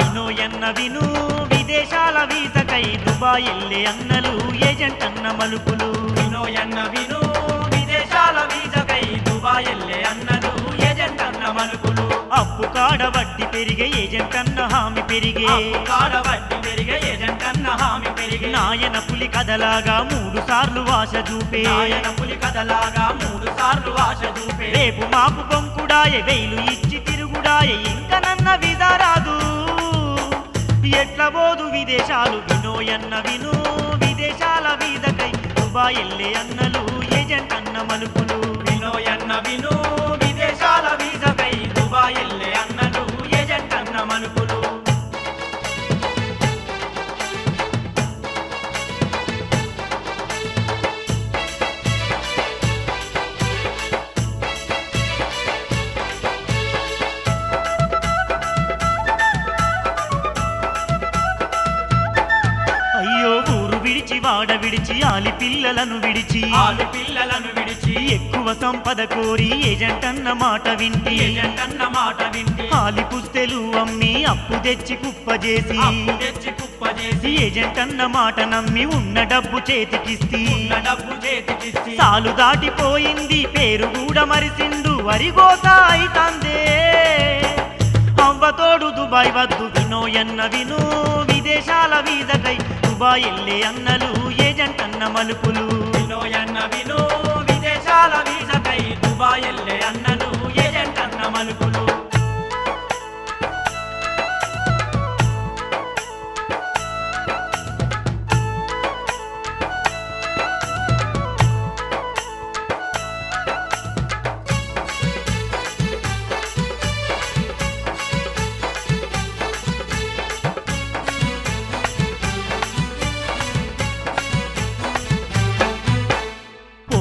విను విదేశాల వీసకై దుబాయ్ ఎల్లే అన్నలు ఏజెంట్ అన్న మలుపులు. వినోయన్న విను. విదేశాల వీసకై దుబాయ్ ఎల్లే అన్నలు ఏజెంట్ అన్న మలుపులు. అప్పు కాడ వడ్డీ పెరిగే ఏజెంట్ అన్న హామీ పెరిగే. కాడ వడ్డీ పెరిగే ఏజెంట్ అన్న హామీ పెరిగే. నాయన పులి కథలాగా మూడు సార్లు వాస చూపే. నాయన పులి కథలాగా మూడు సార్లు ఆశ చూపే. రేపు మాపు బొంకుడాయే వెయిలు ఇచ్చి తిరుగుడాయే. ఇంక నన్న విధారాదు ఎట్ల పోదు విదేశాలు వినోయన్న విను. విదేశాల వీధకై దుబాయ్ ఎల్లే అన్నలు ఏజెంట్ అన్న మలుపులు. వినోయన్న విను. విడిచి ఆలి పిల్లలను విడిచి ఆలు పిల్లలను విడిచి ఎక్కువ సంపద కోరి ఏజెంట్ అన్న మాట వింటి ఏజెంట్ అన్న మాట వింటి ఆలి పుస్తెలు అమ్మి అప్పు తెచ్చి కుప్పజేసి తెచ్చి కుప్ప చేసి ఏజెంట్ అన్న మాట నమ్మి ఉన్న డబ్బు చేతికిస్తి. ఉన్న డబ్బు చేతికిచ్చి సాలు దాటిపోయింది పేరు కూడా మరిసిండు వరిగోత అయితందే అవ్వతోడు దుబాయ్ వద్దు వినోయన్న విను విదేశాల వీధకై దుబాయ్ ఎల్లే అన్నలు ఏజెంట్ అన్న మలుపులు? వినోయన్న వినో విదేశాల వీసకై దుబాయ్ ఎల్లే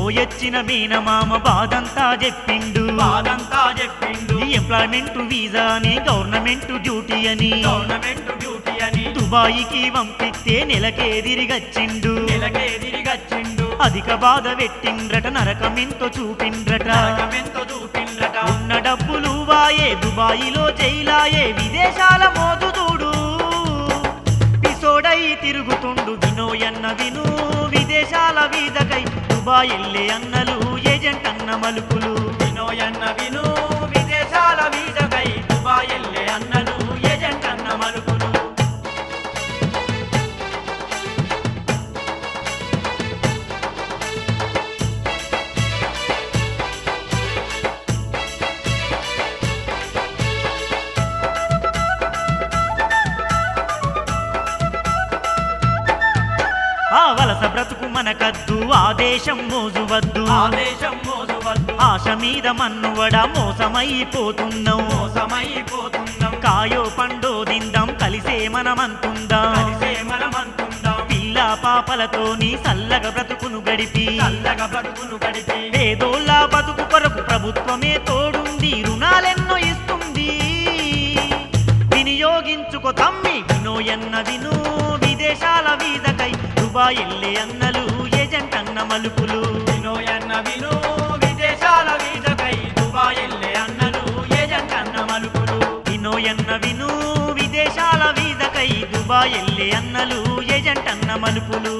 పోయొచ్చిన మీనమామ బాదంతా చెప్పిండు. బాదంతా చెప్పిండు. ఎంప్లాయ్మెంట్ వీసా అని గవర్నమెంట్ డ్యూటీ అని. గవర్నమెంట్ డ్యూటీ అని. దుబాయికి పంపిస్తే నెలకే తిరిగచ్చిండు. నెలకే తిరిగచ్చిండు. అధిక బాధ పెట్టిండ్రట నరకమెంతో చూపిండ్రట. నరకమెంతో చూపిండట ఉన్న డబ్బులు వాయే దుబాయిలో జైలాయే విదేశాల మోతుదూడు ఎల్లే అన్నలు ఏజెంట్ అన్న మలుపులు ఆ వలస బ్రతుకు మనకద్దు ఆదేశం మోజువద్దు. ఆదేశం మోసువద్దు ఆశ మీద మన్నువడ మోసమైపోతున్నాం. మోసమైపోతున్నాం. కాయో పండో దిందాం కలిసే మనమంతుందాం. కలిసే మనమంటుందాం పిల్ల పాపలతోని సల్లగా బ్రతుకును గడిపి. చల్లగా బ్రతుకును గడిపి. పేదోళ్ళ బతుకు కొరకు ప్రభుత్వమే తోడుంది రుణాలెన్నో ఇస్తుంది. వినియోగించుకో తమ్మి వినోయన్న విను. ఎల్లే అన్నలు ఏజెంట్ అన్న మలుపులు? వినోయన్న విను విదేశాల వీసకై దుబాయ్ ఎల్లే అన్నలు ఏజెంట్ అన్న మలుపులు? వినోయన్న విను విదేశాల వీధకై దుబాయ్ ఎల్లే అన్నలు ఏజెంట్ అన్న మలుపులు?